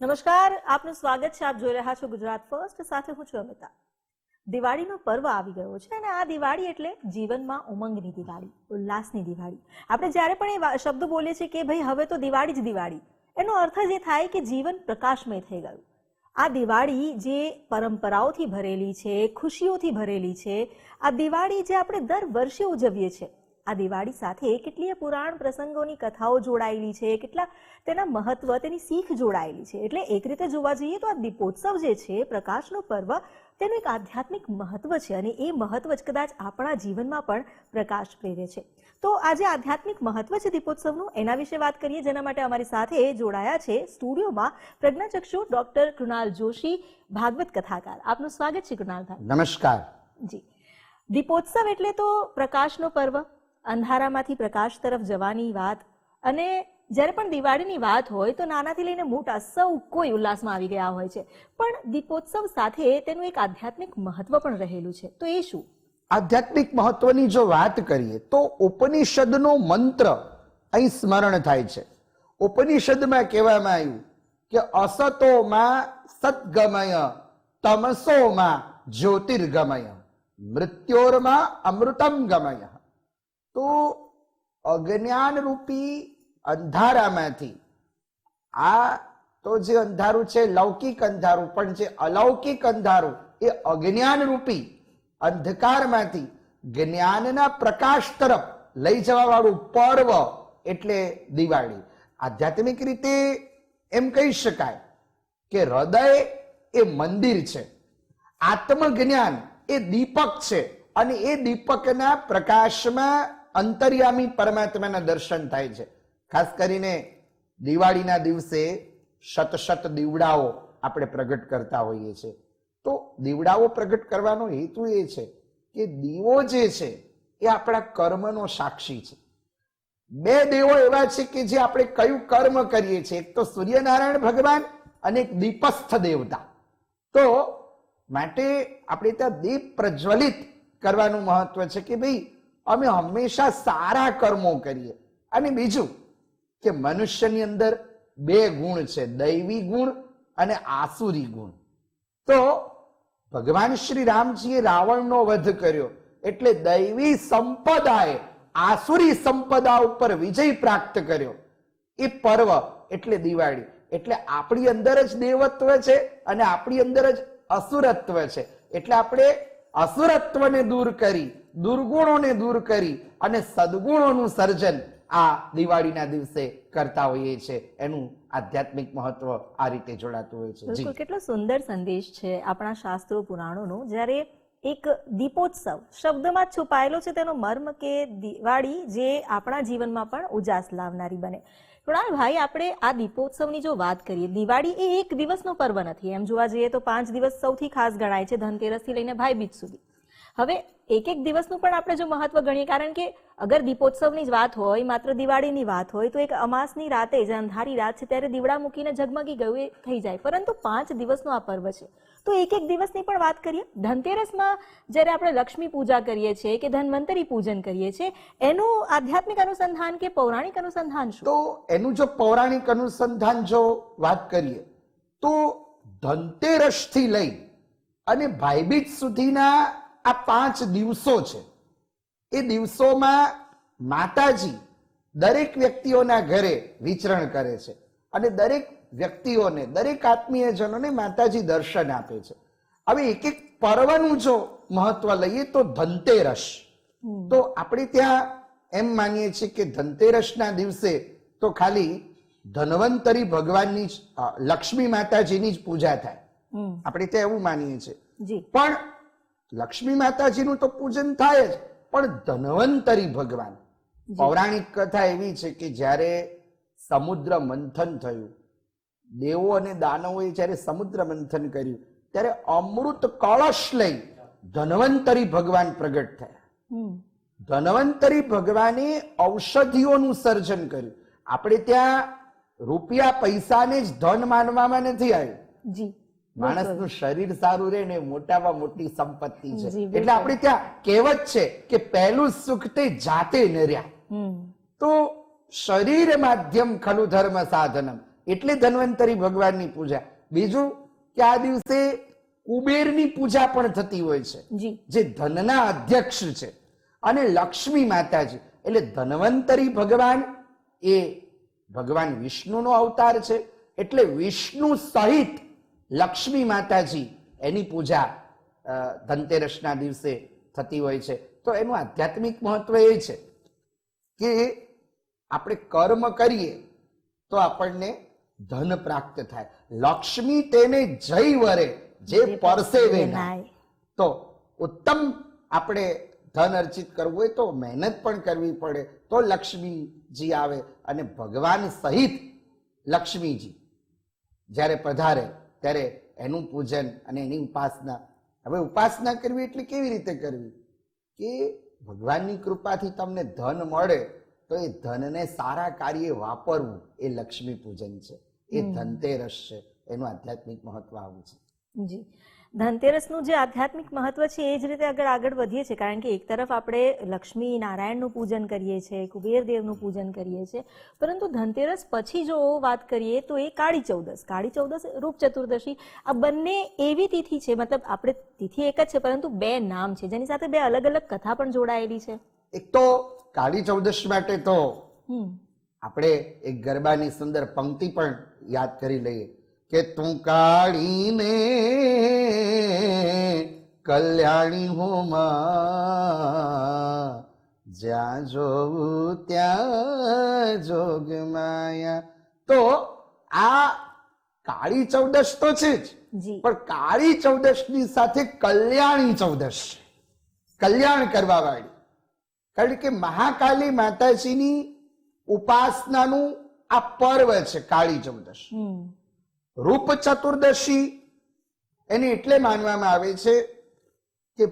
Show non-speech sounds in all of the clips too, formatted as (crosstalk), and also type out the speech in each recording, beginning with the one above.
નમસ્કાર, આપનું સ્વાગત છે, આપ જોઈ રહ્યા છો ગુજરાત ફર્સ્ટ, સાથે હું છું અમિતા. દિવાળીનો પર્વ આવી ગયો છે અને આ દિવાળી એટલે જીવનમાં ઉમંગની દિવાળી, ઉલ્લાસની દિવાળી. આપણે જ્યારે પણ એ શબ્દ બોલીએ છીએ કે ભાઈ હવે તો દિવાળી જ દિવાળી, એનો અર્થ જ એ થાય કે જીવન પ્રકાશમય થઈ ગયું. આ દિવાળી જે પરંપરાઓથી ભરેલી છે, ખુશીઓથી ભરેલી છે, આ દિવાળી જે આપણે દર વર્ષે ઉજવીએ છીએ આ દિવાળી સાથે કેટલીય પુરાણ પ્રસંગોની કથાઓ જોડાયેલી છે કેટલા તેના મહત્વ તેની શીખ જોડાયેલી છે. એટલે એક રીતે જોવા જઈએ તો આ દીપોત્સવ જે છે પ્રકાશનો પર્વ તેનું એક આધ્યાત્મિક મહત્વ છે અને એ મહત્વ જ કદાચ આપણા જીવનમાં પણ પ્રકાશ પ્રેરે છે. તો આજે આધ્યાત્મિક મહત્વ છે દીપોત્સવનું એના વિશે વાત કરીએ. જેના માટે અમારી સાથે જોડાયા છે સ્ટુડિયોમાં પ્રજ્ઞાચક્ષુ ડોક્ટર કૃણાલ જોશી ભાગવત કથાકાર. આપનું સ્વાગત છે કૃણાલભાઈ નમસ્કાર. જી. દીપોત્સવ એટલે તો પ્રકાશનો પર્વ? અંધારામાંથી પ્રકાશ તરફ જવાની વાત. અને જ્યારે પણ દિવાળીની વાત હોય તો નાનાથી લઈને મોટા સૌ કોઈ ઉલ્લાસમાં આવી ગયા હોય છે. પણ દીપોત્સવ સાથે તેનું એક આધ્યાત્મિક મહત્વ પણ રહેલું છે. તો એ શું? આધ્યાત્મિક મહત્વની જો વાત કરીએ તો ઉપનિષદનો મંત્ર અહીં સ્મરણ થાય છે. ઉપનિષદમાં કહેવામાં આવ્યું કે અસતોમાં સદગમય, તમસોમાં જ્યોતિર્ગમય, મૃત્યોરમાં અમૃતમ ગમય તો અજ્ઞાન રૂપી અંધારામાંથી, આ તો જે અંધારું છે, લૌકિક અંધારું, પણ જે અલૌકિક અંધારું એ અજ્ઞાન રૂપી અંધકારમાંથી જ્ઞાનના પ્રકાશ તરફ લઈ જવા વાળું પર્વ એટલે દિવાળી. આધ્યાત્મિક રીતે એમ કહી શકાય કે હૃદય એ મંદિર છે, આત્મજ્ઞાન એ દીપક છે, અને એ દીપકના પ્રકાશમાં અંતર્યામી પરમાત્માના દર્શન થાય છે. ખાસ કરીને દિવાળીના દિવસે શત દીવડાઓ આપણે પ્રગટ કરતા હોઈએ છીએ. તો દીવડાઓ પ્રગટ કરવાનો હેતુ એ છે કે દીવો જે છે એ આપણા કર્મનો સાક્ષી છે. બે દેવો એવા છે કે જે આપણે કયું કર્મ કરીએ છીએ. એક તો સૂર્યનારાયણ ભગવાન અને એક દીપસ્થ દેવતા. તો માટે આપણે ત્યાં દીપ પ્રજ્વલિત કરવાનું મહત્વ છે કે ભાઈ અમે હંમેશા સારા કર્મો કરીએ. અને બીજું કે મનુષ્યની અંદર બે ગુણ છે, દૈવી ગુણ અને આસુરી ગુણ. તો ભગવાન શ્રી રામજીએ રાવણનો વધ કર્યો એટલે દૈવી સંપદાએ આસુરી સંપદા ઉપર વિજય પ્રાપ્ત કર્યો. એ પર્વ એટલે દિવાળી. એટલે આપણી અંદર જ દેવત્વ છે અને આપણી અંદર જ અસુરત્વ છે. એટલે આપણે અસુરત્વને દૂર કરી દુર્ગુણોને દૂર કરી અને સદગુણોનું સર્જન આ દિવાળીના દિવસે કરતા હોઈએ છીએ એનું આધ્યાત્મિક મહત્વ આ રીતે જોડાતું હોય છે. કેટલો સુંદર સંદેશ છે આપણા શાસ્ત્રો પુરાણોનો, જ્યારે એક દીપોત્સવ શબ્દમાં છુપાયેલો છે તેનો મર્મ કે દિવાળી જે આપણા જીવનમાં પણ ઉજાસ લાવનારી બને. કૃણાલભાઈ આપણે આ દીપોત્સવની જો વાત કરીએ, દિવાળી એ એક દિવસનો પર્વ નથી. એમ જોવા જઈએ તો પાંચ દિવસ સૌથી ખાસ ગણાય છે ધનતેરસથી લઈને ભાઈબીજ સુધી. હવે એક એક દિવસનું પણ આપણે જો મહત્વ ગણીએ, કારણ કે અગર દીપોત્સવની જ વાત હોય, માત્ર દિવાળીની વાત હોય, તો એક અમાસની રાતે જે અંધારી રાત છે, ત્યારે દીવડા મૂકીને ઝગમગી ગયું એ થઈ જાય. પરંતુ પાંચ દિવસનો આ પર્વ છે. તો એક એક દિવસની પણ વાત કરીએ. ધનતેરસમાં જ્યારે આપણે લક્ષ્મી પૂજા કરીએ છીએ કે ધન્વંતરી પૂજન કરીએ છીએ, એનું આધ્યાત્મિક અનુસંધાન કે પૌરાણિક અનુસંધાન શું? તો એનું જો પૌરાણિક અનુસંધાન જો વાત કરીએ, તો ધનતેરસથી લઈ અને ભાઈબીજ સુધીના આ પાંચ દિવસો છે. એ દિવસોમાં માતાજી દરેક વ્યક્તિઓના ઘરે વિચરણ કરે છે અને દરેક વ્યક્તિઓને દરેક આત્મીયજનોને માતાજી દર્શન આપે છે. હવે એક એક પર્વનું જો મહત્વ લઈએ તો ધનતેરસ. તો આપણે ત્યાં એમ માનીએ છીએ કે ધનતેરસના દિવસે તો ખાલી ધનવંતરી ભગવાનની જ લક્ષ્મી માતાજીની જ પૂજા થાય. આપણે ત્યાં એવું માનીએ છીએ. પણ લક્ષ્મી માતાજીનું તો પૂજન થાય જ પણ ધનવંતરી ભગવાન. પૌરાણિક કથા એવી છે કે જ્યારે સમુદ્ર મંથન થયું દેવો અને દાનવોએ જ્યારે સમુદ્ર મંથન કર્યું ત્યારે અમૃત કળશ લઈ ધનવંતરી ભગવાન પ્રગટ થયા. ધનવંતરી ભગવાને ઔષધિઓનું સર્જન કર્યું. આપણે ત્યાં રૂપિયા પૈસાને જ ધન માનવામાં નથી આવ્યું. જી. માણસનું શરીર સારું રહે ને મોટામાં મોટી સંપત્તિ છે. એટલે આપણે ત્યાં કહેવત છે કે પહેલું સુખ તે જાતે નર્યા. તો શરીર માધ્યમ ખલુ ધર્મ સાધનમ. એટલે ધન્વંતરી ભગવાનની પૂજા. બીજું કે આ દિવસે કુબેરની પૂજા પણ થતી હોય છે. જે ધનના અધ્યક્ષ છે. અને લક્ષ્મી માતાજી. એટલે ધન્વંતરી ભગવાન એ ભગવાન વિષ્ણુનો અવતાર છે. એટલે વિષ્ણુ સહિત લક્ષ્મી માતાજી એની પૂજા ધનતેરસના દિવસે થતી હોય છે. તો એનું આધ્યાત્મિક મહત્વ એ છે કે આપણે કર્મ કરીએ તો આપણને ધન પ્રાપ્ત થાય. લક્ષ્મી તેને જય વરે જે પરસેવે. તો ઉત્તમ આપણે ધન અર્જિત કરવું હોય તો મહેનત પણ કરવી પડે તો લક્ષ્મીજી આવે અને ભગવાન સહિત લક્ષ્મીજી જ્યારે પધારે ત્યારે એનું પૂજન અને એની ઉપાસના. હવે ઉપાસના કરવી એટલે કેવી રીતે કરવી? કે ભગવાનની કૃપાથી તમને ધન મળે તો એ ધનને સારા કાર્ય વાપરવું એ લક્ષ્મી પૂજન છે. એ ધનતેરસ છે. એનું આધ્યાત્મિક મહત્વ આવું છે. જી. ધનતેરસનું જે આધ્યાત્મિક મહત્વ છે એ જ રીતે આગળ આગળ વધીએ છીએ. કારણ કે એક તરફ આપણે લક્ષ્મી નારાયણનું પૂજન કરીએ છીએ કુબેરદેવનું પૂજન કરીએ છીએ. પરંતુ ધનતેરસ પછી જો વાત કરીએ તો એ કાળી ચૌદસ. કાળી ચૌદસ રૂપ ચતુર્દશી. આ બંને એવી તિથિ છે મતલબ આપણે તિથિ એક જ છે પરંતુ બે નામ છે. જેની સાથે બે અલગ અલગ કથા પણ જોડાયેલી છે. એક તો કાળી ચૌદશ માટે તો આપણે એક ગરબાની સુંદર પંક્તિ પણ યાદ કરી લઈએ. કે તું કાળીને કલ્યાણી હોમાં જ્યાં જોવું ત્યાં જોગ માયા. તો આ કાળી ચૌદશ તો છે જ. પણ કાળી ચૌદશની સાથે કલ્યાણી ચૌદશ છે. કલ્યાણ કરવા વાળી. કારણ કે મહાકાલી માતાજીની ઉપાસનાનું આ પર્વ છે કાળી ચૌદશ. રૂપ ચતુર્દશી એને એટલે માનવામાં આવે છે કે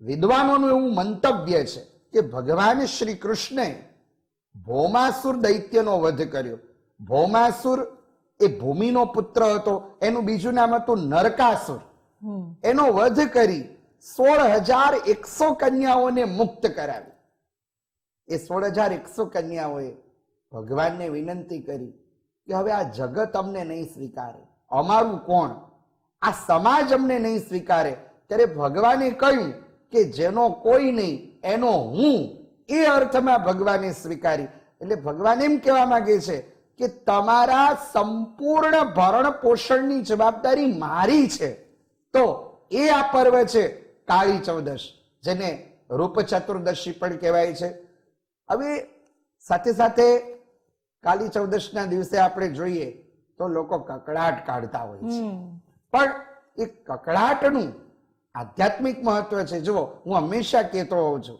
વિદ્વાનોનું એવું મંતવ્ય છે કે ભગવાન શ્રી કૃષ્ણે ભૌમાસુર દૈત્યનો વધ કર્યો. ભૌમાસુર એ ભૂમિનો પુત્ર હતો એનું બીજું નામ હતું નરકાસુર. એનો વધ કરી સોળ હજાર એકસો કન્યાઓને મુક્ત કરાવી. એ સોળ હજાર એકસો કન્યાઓએ ભગવાનને વિનંતી કરી કે હવે આ જગત અમને નહીં સ્વીકારે. અમારું કોણ? આ સમાજ અમને નહીં સ્વીકારે. ત્યારે ભગવાને કહ્યું કે જેનો કોઈ નહીં, એનો હું. એ અર્થમાં ભગવાને સ્વીકારી. એટલે ભગવાન એમ કહેવા માંગે છે કે તમારા સંપૂર્ણ ભરણ પોષણની જવાબદારી મારી છે. તો એ આ પર્વ છે કાળી ચૌદશ, જેને રૂપ ચતુર્દશી પણ કહેવાય છે. હવે સાથે સાથે કાળી ચૌદશના દિવસે આપણે જોઈએ તો લોકો કકડાટ કાઢતા હોય છે. પણ એ કકડાટનું આધ્યાત્મિક મહત્વ છે. જુઓ હું હંમેશા કહેતો હોઉં છું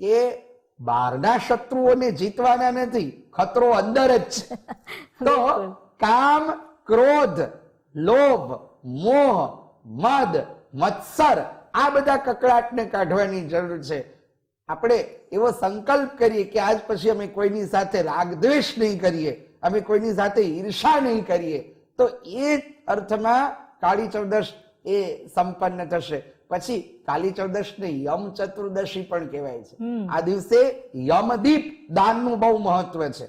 કે બહારના શત્રુઓને જીતવાના નથી ખતરો અંદર જ છે. (laughs) તો કામ ક્રોધ લોભ મોહ મદ મત્સર આ બધા કકડાટને કાઢવાની જરૂર છે. આપણે એવો સંકલ્પ કરીએ કે આજ પછી અમે કોઈની સાથે રાગ દ્વેષ નહીં કરીએ. અમે કોઈની સાથે ઈર્ષા નહીં કરીએ તો એ અર્થમાં કાળી ચૌદશ એ સંપન્ન થશે. પછી કાલી ચૌદશ ને યમ ચતુર્દશી પણ કહેવાય છે. આ દિવસે યમદીપ દાનનું બહુ મહત્વ છે.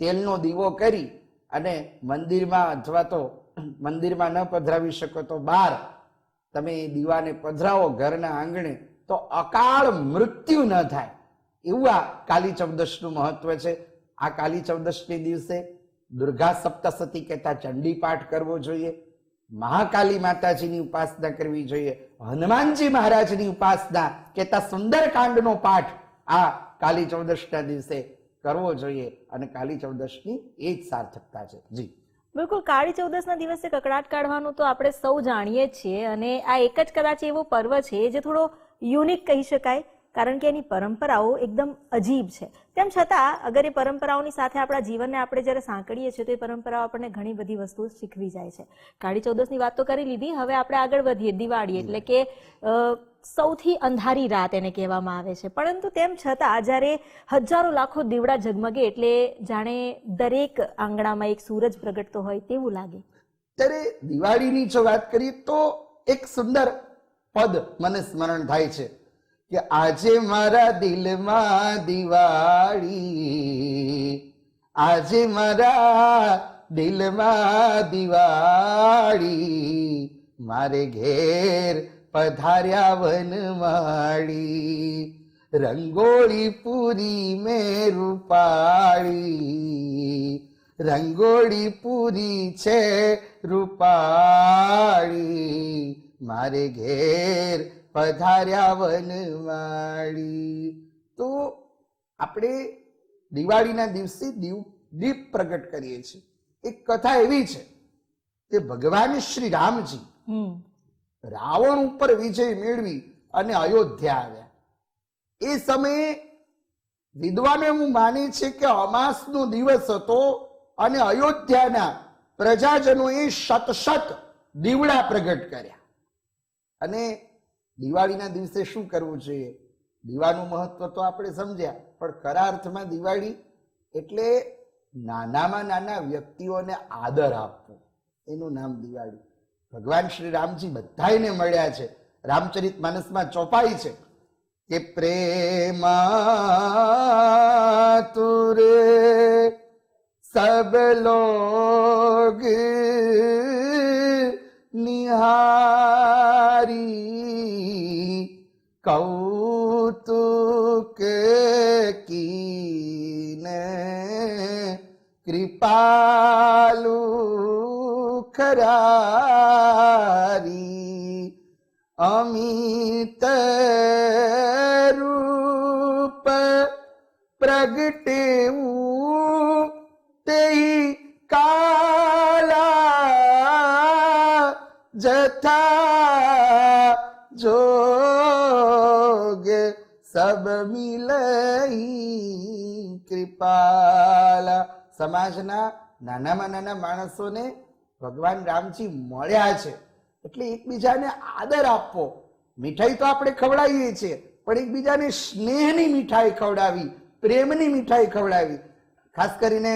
તેલનો દીવો કરી અને મંદિરમાં અથવા તો મંદિરમાં ન પધરાવી શકો તો બહાર તમે એ દીવાને પધરાવો ઘરના આંગણે તો અકાળ મૃત્યુ ન થાય. એવું આ કાલી ચૌદશનું મહત્વ છે. આ કાલી ચૌદશની દિવસે દુર્ગા સપ્તસતી કહેતા ચંડી પાઠ કરવો જોઈએ, મહાકાલી માતાજીની ઉપાસના કરવી જોઈએ, હનુમાનજી મહારાજની ઉપાસના કહેતા સુંદરકાંડનો પાઠ આ કાલી ચૌદશના દિવસે કરવો જોઈએ અને કાલી ચૌદશની એ જ સાર્થકતા છે. જી. બિલકુલ, કાળી ચૌદસના દિવસે કકડાટ કાઢવાનું તો આપણે સૌ જાણીએ છીએ અને આ એક જ કદાચ એવો પર્વ છે જે થોડો યુનિક કહી શકાય. કારણ કે એની પરંપરાઓ એકદમ અજીબ છે. તેમ છતાં, અગર એ પરંપરાઓની સાથે આપણા જીવનને આપણે જ્યારે સાંકળીએ છીએ, તો એ પરંપરાઓ આપણને ઘણી બધી વસ્તુઓ શીખવી જાય છે. કાળી ચૌદસની વાત તો કરી લીધી, હવે આપણે આગળ વધીએ, દિવાળી એટલે કે સૌથી અંધારી રાત એને કહેવામાં આવે છે. પરંતુ તેમ છતાં, જ્યારે હજારો લાખો દીવડા ઝગમગે એટલે જાણે દરેક આંગણામાં એક સૂરજ પ્રગટતો હોય તેવું લાગે. ત્યારે દિવાળીની જો વાત કરીએ, તો એક સુંદર પદ મને સ્મરણ થાય છે. કે આજે મારા દિલમાં દિવાળી, આજે મારા દિલમાં દિવાળી, મારે ઘેર પધાર્યા વનવાળી રંગોળી પૂરી મેં રૂપાળી, રંગોળી પૂરી છે રૂપાળી, મારે ઘેર પધાર્યા વનવાળી. તો આપણે દિવાળીના દિવસે દીવ દીપ પ્રગટ કરીએ છીએ. એક કથા એવી છે કે ભગવાન શ્રી રામજી રાવણ ઉપર વિજય મેળવી અને અયોધ્યા આવ્યા. એ સમયે વિદ્વાનો એવું માને છે કે અમાસનો દિવસ હતો અને અયોધ્યાના પ્રજાજનોએ શત શત દીવડા પ્રગટ કર્યા. અને દિવાળીના દિવસે શું કરવું જોઈએ? દીવાનું મહત્વ તો આપણે સમજ્યા, પણ ખરા અર્થમાં દિવાળી એટલે નાનામાં નાના વ્યક્તિઓને આદર આપવો. એનું નામ દિવાળી. ભગવાન શ્રી રામજી બધાને મળ્યા છે. રામચરિત માનસમાં ચોપાઈ છે કે પ્રેમ તુરે સબ લોગ નિહારી કૌતુક કીને કૃપાલુ ખરારી અમિત રૂપ પ્રગટેવું જોગ સબ મિલઈ કૃપાલા સમાજના નાનામાં નાના માણસોને ભગવાન રામજી મળ્યા છે. એટલે એકબીજાને આદર આપવો. મીઠાઈ તો આપણે ખવડાવીએ છીએ, પણ એકબીજાને સ્નેહની મીઠાઈ ખવડાવી, પ્રેમની મીઠાઈ ખવડાવી. ખાસ કરીને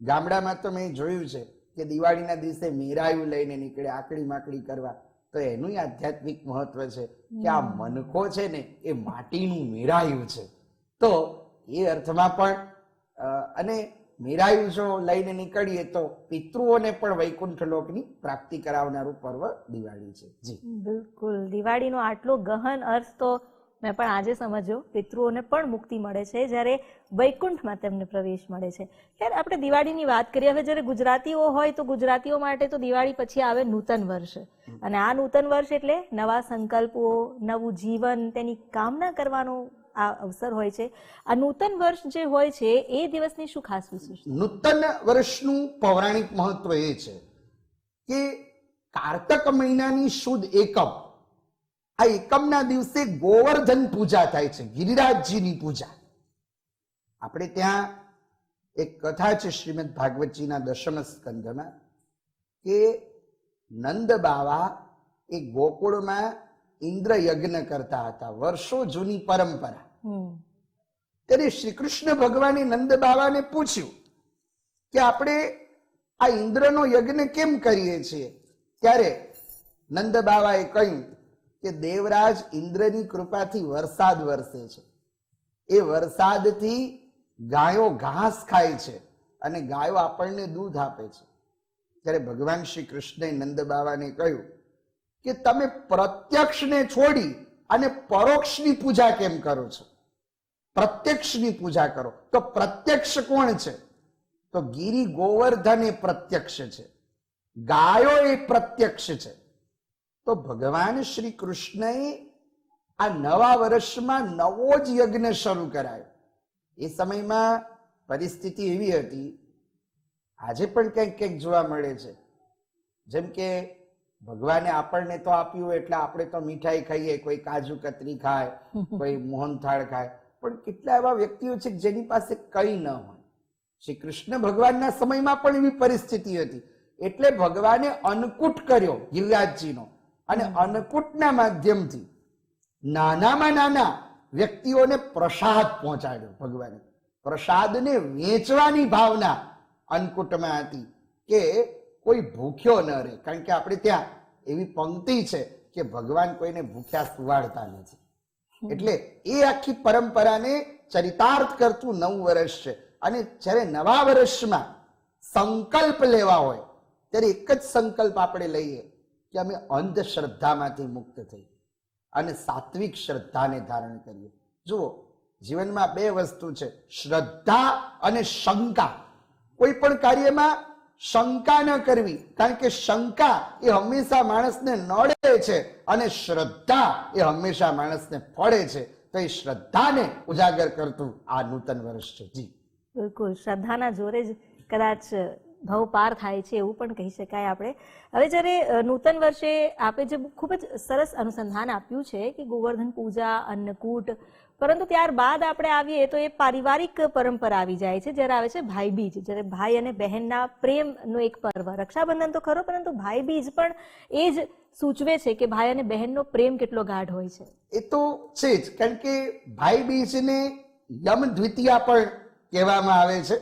ગામડામાં તો મેં જોયું છે કે દિવાળીના દિવસે મેરાયું લઈને નીકળે આકડી માકડી કરવા. તો એનું આધ્યાત્મિક મહત્વ છે કે આ મનખો છે ને એ માટીનું મેરાયું છે. તો એ અર્થમાં પણ અને મેરાયું જો લઈને નીકળીએ તો પિતૃઓને પણ વૈકુંઠ લોકની પ્રાપ્તિ કરાવનારું પર્વ દિવાળી છે. જી. બિલકુલ. દિવાળીનો આટલો ગહન અર્થ તો મેં પણ આજે સમજ્યો, પિતૃઓને પણ મુક્તિ મળે છે જ્યારે વૈકુંઠમાં તેમને પ્રવેશ મળે છે. ત્યારે આપણે દિવાળીની વાત કરીએ, હવે જ્યારે ગુજરાતીઓ હોય તો ગુજરાતીઓ માટે તો દિવાળી પછી આવે નૂતન વર્ષ. અને આ નૂતન વર્ષ એટલે નવા સંકલ્પો, નવું જીવન, તેની કામના કરવાનો આ અવસર હોય છે. આ નૂતન વર્ષ જે હોય છે, એ દિવસની શું ખાસ વિશેષ નૂતન વર્ષનું પૌરાણિક મહત્વ એ છે કે કારતક મહિનાની શુદ્ધ એકમ આ એકમના દિવસે ગોવર્ધન પૂજા થાય છે ગિરિરાજજીની પૂજા. આપણે ત્યાં એક કથા છે શ્રીમદ ભાગવતજીના દશમ સ્કંદમાં કે નંદ બાવા એ ગોકુળમાં ઇન્દ્ર યજ્ઞ કરતા હતા વર્ષો જૂની પરંપરા. ત્યારે શ્રી કૃષ્ણ ભગવાને નંદ બાવાને પૂછ્યું કે આપણે આ ઇન્દ્રનો યજ્ઞ કેમ કરીએ છીએ? ત્યારે નંદ બાવાએ કહ્યું કે દેવરાજ ઇન્દ્રની કૃપાથી વરસાદ વરસે છે. એ વરસાદથી ગાયો ઘાસ ખાય છે અને ગાયો આપણને દૂધ આપે છે. ત્યારે ભગવાન શ્રી કૃષ્ણે નંદ બાવાને કહ્યું કે તમે પ્રત્યક્ષને છોડી અને પરોક્ષની પૂજા કેમ કરો છો? પ્રત્યક્ષની પૂજા કરો. તો પ્રત્યક્ષ કોણ છે? તો ગિરી ગોવર્ધન એ પ્રત્યક્ષ છે. ગાયો એ પ્રત્યક્ષ છે. તો ભગવાન શ્રી કૃષ્ણએ આ નવા વર્ષમાં નવો જ યજ્ઞ શરૂ કરાયો. એ સમયમાં પરિસ્થિતિ એવી હતી આજે પણ કંઈક કંઈક જોવા મળે છે. જેમ કે ભગવાને આપણને તો આપ્યું એટલે આપણે તો મીઠાઈ ખાઈએ કોઈ કાજુ કતરી ખાય કોઈ (laughs) મોહનથાળ ખાય. પણ કેટલા એવા વ્યક્તિઓ છે જેની પાસે કંઈ ન હોય. શ્રી કૃષ્ણ ભગવાનના સમયમાં પણ એવી પરિસ્થિતિ હતી. એટલે ભગવાને અન્નકૂટ કર્યો ગિરિરાજજીનો. અને અન્નકૂટના માધ્યમથી નાનામાં નાના વ્યક્તિઓને પ્રસાદ પહોંચાડ્યો ભગવાને. પ્રસાદને વેચવાની ભાવના અન્નકૂટમાં હતી કે કોઈ ભૂખ્યો ન રહે. કારણ કે આપણે ત્યાં એવી પંક્તિ છે કે ભગવાન કોઈને ભૂખ્યા સુવાડતા નથી. એટલે એ આખી પરંપરાને ચરિતાર્થ કરતું નવું વર્ષ છે. અને જ્યારે નવા વર્ષમાં સંકલ્પ લેવા હોય ત્યારે એક જ સંકલ્પ આપણે લઈએ કે અમે અંધશ્રદ્ધામાંથી મુક્ત થઈ અને સાત્વિક શ્રદ્ધાને ધારણ કરીએ. જુઓ, જીવનમાં બે વસ્તુ છે, શ્રદ્ધા અને શંકા. કોઈ પણ કાર્યમાં શંકા ન કરવી, કારણ કે શંકા એ હંમેશા માણસને નડે છે અને શ્રદ્ધા એ હંમેશા માણસને ફળે છે. તો એ શ્રદ્ધાને ઉજાગર કરતું આ નૂતન વર્ષ છે. જી. બિલકુલ. શ્રદ્ધાના જોરે જ કદાચ ભવ પાર થાય છે એવું પણ કહી શકાય આપણે. હવે જ્યારે નૂતન વર્ષે આપે જે ખૂબ જ સરસ અનુસંધાન આપ્યું છે કે ગોવર્ધન પૂજા અન્નકૂટ પરંતુ ત્યારબાદ આપણે આવીએ તો એ પારિવારિક પરંપરા આવી જાય છે. જ્યારે આવે છે ભાઈ બીજ જ્યારે ભાઈ અને બહેનના પ્રેમનો એક પર્વ. રક્ષાબંધન તો ખરો પરંતુ ભાઈ બીજ પણ એ જ સૂચવે છે કે ભાઈ અને બહેનનો પ્રેમ કેટલો ગાઢ હોય છે. એ તો છે જ. કારણ કે ભાઈ બીજને યમ દ્વિતીયા પણ કહેવામાં આવે છે.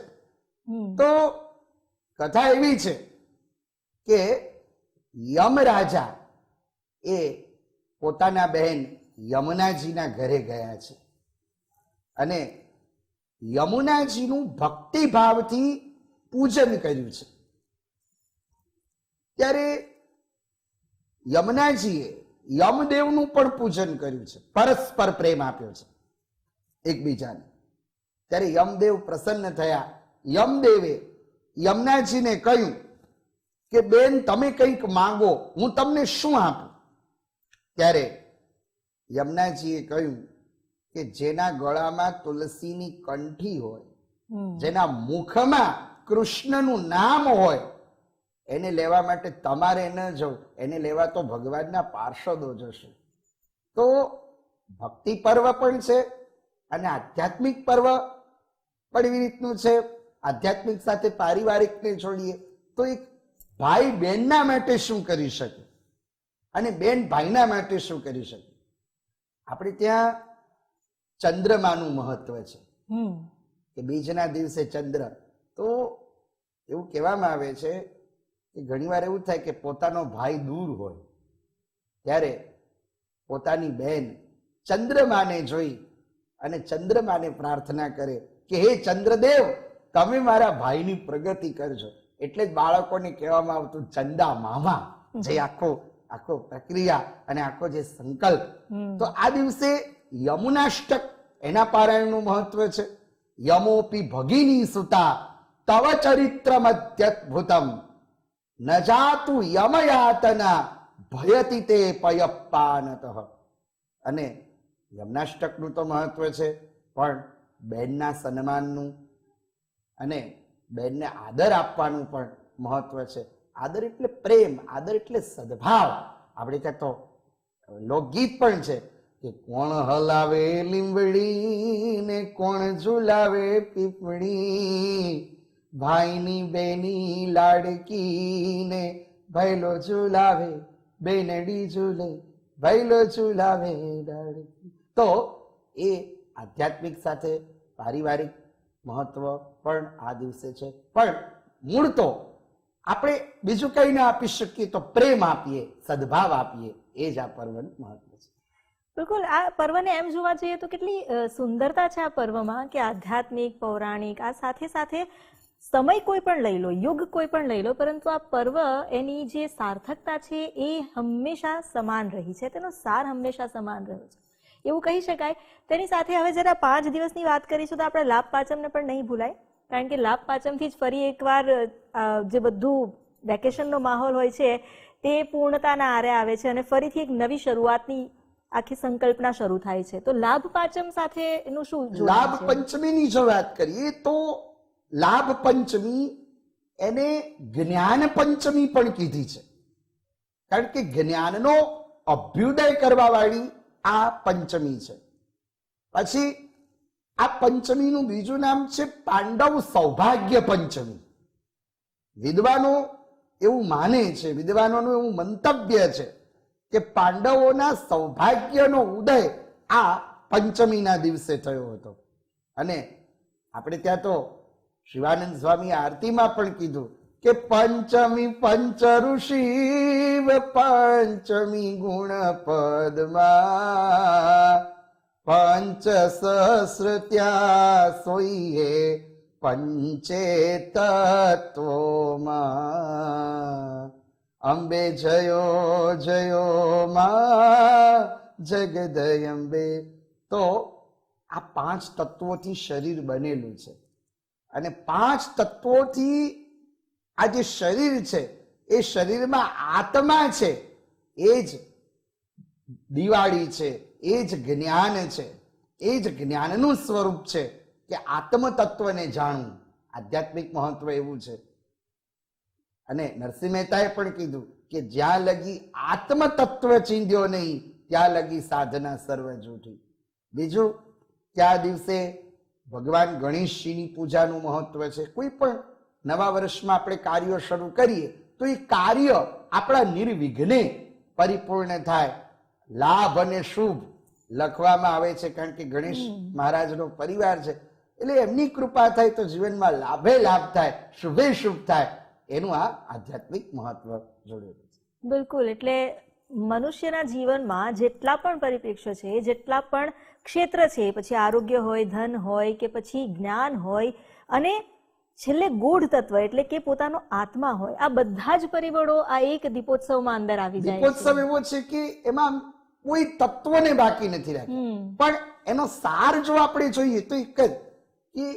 તો કથા એવી છે કે યમ રાજા એ પોતાના બહેન યમુનાજીના ઘરે ગયા છે. અને યમુનાજીનું ભક્તિભાવથી પૂજન કર્યું છે. ત્યારે યમુનાજીએ યમદેવનું પણ પૂજન કર્યું છે. પરસ્પર પ્રેમ આપ્યો છે એકબીજાને. ત્યારે યમદેવ પ્રસન્ન થયા. યમદેવે યમુનાજીને કહ્યું કે બેન તમે કંઈક માંગો હું તમને શું આપું? ત્યારે યમુનાજીએ કહ્યું કે જેના ગળામાં તુલસીની કંઠી હોય જેના મુખમાં કૃષ્ણનું નામ હોય એને લેવા માટે તમારે ન જવું એને લેવા તો ભગવાનના પાર્ષદો જશે. તો ભક્તિ પર્વ પણ છે અને આધ્યાત્મિક પર્વ પણ એવી રીતનું છે. આધ્યાત્મિક સાથે પારિવારિકને છોડીએ તો એક ભાઈ બહેનના માટે શું કરી શકે? અને બેન ભાઈના માટે શું કરી શકે? આપણે ત્યાં ચંદ્રમાનું મહત્વ છે. કે બીજના દિવસે ચંદ્ર. તો એવું કહેવામાં આવે છે કે ઘણીવાર એવું થાય કે પોતાનો ભાઈ દૂર હોય ત્યારે પોતાની બહેન ચંદ્રમાને જોઈ અને ચંદ્રમાને પ્રાર્થના કરે કે હે ચંદ્રદેવ તમે મારા ભાઈની પ્રગતિ કરજો. એટલે જ બાળકોને કહેવામાં આવતું ચંદા મામા જે આખો આખો પ્રક્રિયા અને આખો જે સંકલ્પ. તો આ દિવસે યમુનાષ્ટક એના પારાયણનું મહત્વ છે. યમોપી ભગીની સુતા તવ ચરિત્ર મધ્યદ્ભુતમ. ન જાતુ યમયાતના ભયતી તે પયપ્પાનત. અને યમનાષ્ટકનું તો મહત્વ છે પણ બેનના સન્માનનું અને બેનને આદર આપવાનું પણ મહત્વ છે. આદર એટલે પ્રેમ, આદર એટલે સદભાવ. આપણે ત્યાં તો લોકગીત પણ છે કે કોણ હલાવે લીંબડી ને કોણ ઝુલાવે પીપળી? ભાઈની બેની લાડકી ને ભૈલો ઝુલાવે, બેનડી ઝૂલે, ભૈલો ઝુલાવે લાડકી. તો એ આધ્યાત્મિક સાથે પારિવારિક મહત્વ પણ આ દિવસે છે. પણ મૂળ તો આપણે બીજું કંઈ ના આપી શકીએ તો પ્રેમ આપીએ, સદભાવ આપીએ, એ જ આ પર્વનું મહત્વ છે. બિલકુલ, આ પર્વને એમ જોવા જઈએ તો કેટલી સુંદરતા છે આ પર્વમાં કે આધ્યાત્મિક, પૌરાણિક, આ સાથે સાથે સમય કોઈ પણ લઈ લો, યુગ કોઈ પણ લઈ લો, પરંતુ આ પર્વ એની જે સાર્થકતા છે એ હંમેશા સમાન રહી છે, તેનો સાર હંમેશા સમાન રહ્યો છે. એવું કહી શકાય. તેની સાથે હવે જરા પાંચ દિવસની વાત કરીશું તો આપણે લાભ પાંચમને પણ નહીં ભૂલાય. કારણ કે લાભ પાંચમથી જ ફરી એકવાર જે બધું વેકેશનનો માહોલ હોય છે તે પૂર્ણતાના આરે આવે છે અને ફરીથી એક નવી શરૂઆતની આખી સંકલ્પના શરૂ થાય છે. તો લાભ પાંચમ સાથે એનું શું લાભ પંચમીની જો વાત કરીએ તો લાભ પંચમી એને જ્ઞાન પંચમી પણ કીધી છે. કારણ કે જ્ઞાનનો અભ્યુદય કરવા વાળી આ પંચમી છે. પછી આ પંચમીનું બીજું નામ છે પાંડવ સૌભાગ્ય પંચમી. વિદ્વાનો એવું માને છે, વિદ્વાનોનું એવું મંતવ્ય છે કે પાંડવોના સૌભાગ્યનો ઉદય આ પંચમીના દિવસે થયો હતો. અને આપણે ત્યાં તો શિવાનંદ સ્વામી આરતીમાં પણ કીધું કે પંચમી પંચ ઋષિ પંચમી ગુણ પદમાં પંચ સહસ્ર ત્યાં સોઈએ પંચે તત્વોમાં. અંબે જયો જયો માં જગદયંબે તો આ પાંચ તત્વોથી શરીર બનેલું છે. અને પાંચ તત્વોથી આ જે શરીર છે, એ શરીરમાં આત્મા છે, એ જ દિવાળી છે, એ જ જ્ઞાન છે, એ જ જ્ઞાનનું સ્વરૂપ છે કે આત્મ તત્વને જાણવું. આધ્યાત્મિક મહત્વ એવું છે. અને નરસિંહ મહેતાએ પણ કીધું કે જ્યાં લગી આત્મ તત્વ ચીંધ્યો નહીં, ત્યાં લગી સાધના સર્વ જૂઠી. બીજું આ દિવસે ભગવાન ગણેશજીની પૂજાનું મહત્વ છે, કોઈ પણ નવા વર્ષમાં આપણે કાર્યો શરૂ કરીએ તો એ કાર્ય આપણા નિર્વિઘ્ને પરિપૂર્ણ થાય. લાભ અને શુભ લખવામાં આવે છે કારણ કે ગણેશ મહારાજનો પરિવાર છે. એટલે એમની કૃપા થાય તો જીવનમાં લાભે લાભ થાય શુભે શુભ થાય. એનું આ આધ્યાત્મિક મહત્વ જોડેલું છે. બિલકુલ એટલે મનુષ્યના જીવનમાં જેટલા પણ પરિપ્રેક્ષ્ય છે જેટલા પણ ક્ષેત્ર છે પછી આરોગ્ય હોય ધન હોય કે પછી જ્ઞાન હોય અને છેલ્લે ગૂઢ તત્વ એટલે કે પોતાનો આત્મા હોય. આ બધા જ પરિબળો આ એક દીપોત્સવમાં અંદર આવી જાય દીપોત્સવ એવો છે કે એમાં કોઈ તત્વને બાકી નથી રાખ્યું પણ એનો સાર જો આપણે જોઈએ તો એક જ કે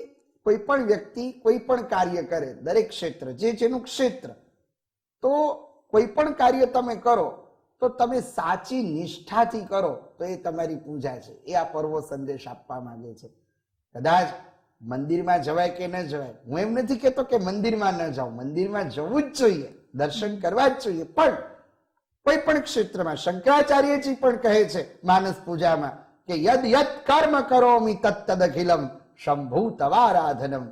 કોઈ પણ વ્યક્તિ કોઈ પણ કાર્ય કરે દરેક ક્ષેત્ર જે જેનું ક્ષેત્ર તો કોઈ પણ કાર્ય તમે કરો તો તમે સાચી નિષ્ઠાથી કરો તો એ તમારી પૂજા છે. એ આ પર્વો સંદેશ આપવા માંગે છે. કદાચ મંદિરમાં જવાય કે ન જવાય? હું એમ નથી કહેતો કે મંદિરમાં ન જાઉં. મંદિરમાં જવું જ જોઈએ. દર્શન કરવા જ જોઈએ. પણ કોઈ પણ ક્ષેત્રમાં શંકરાચાર્યજી પણ કહે છે માનસ પૂજામાં કે યદ યદ કર્મ કરોમિ તત્તદ અખિલમ શંભુ તવારાધનમ.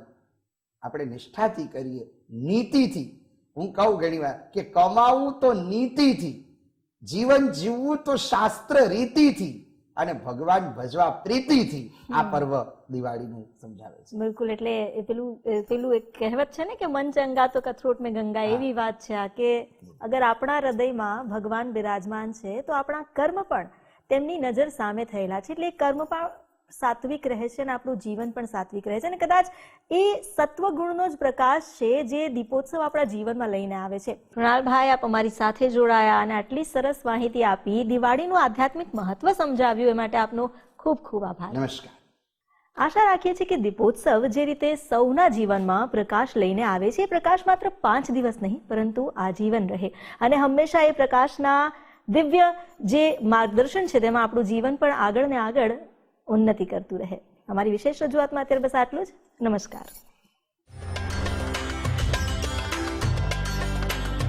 આપણે નિષ્ઠાથી કરીએ. નીતિથી. હું કહું ઘણી વાર કે કમાવું તો નીતિથી. જીવન જીવવું તો શાસ્ત્ર રીતિથી. અને ભગવાન ભજવા પ્રીતિથી આ પર્વ દિવાળીનું સમજાવે છે. બિલકુલ એટલે એ પેલું પેલું એક કહેવત છે ને કે મન ચંગા તો કથરોટ મેં ગંગા એવી વાત છે આ કે અગર આપણા હૃદયમાં ભગવાન બિરાજમાન છે તો આપણા કર્મ પણ તેમની નજર સામે થયેલા છે. એટલે કર્મ પણ સાત્વિક રહે છે અને આપણું જીવન પણ સાત્વિક રહે છે. અને કદાચ એ સત્વગુણનો જ પ્રકાશ છે જે દીપોત્સવ આપણા જીવનમાં લઈને આવે છે. કૃણાલભાઈ આપ અમારી સાથે જોડાયા અને આટલી સરસ માહિતી આપી. દિવાળીનું આધ્યાત્મિક મહત્વ સમજાવ્યું એ માટે આપનો ખૂબ ખૂબ આભાર. નમસ્કાર. આશા રાખીએ છીએ કે દીપોત્સવ જે રીતે સૌના જીવનમાં પ્રકાશ લઈને આવે છે એ પ્રકાશ માત્ર પાંચ દિવસ નહીં પરંતુ આજીવન રહે. અને હંમેશા એ પ્રકાશના દિવ્ય જે માર્ગદર્શન છે તેમાં આપણું જીવન પણ આગળ ને આગળ ઉન્નતિ કરતું રહે. અમારી વિશેષ રજૂઆતમાં અત્યારે બસ આટલું જ. નમસ્કાર.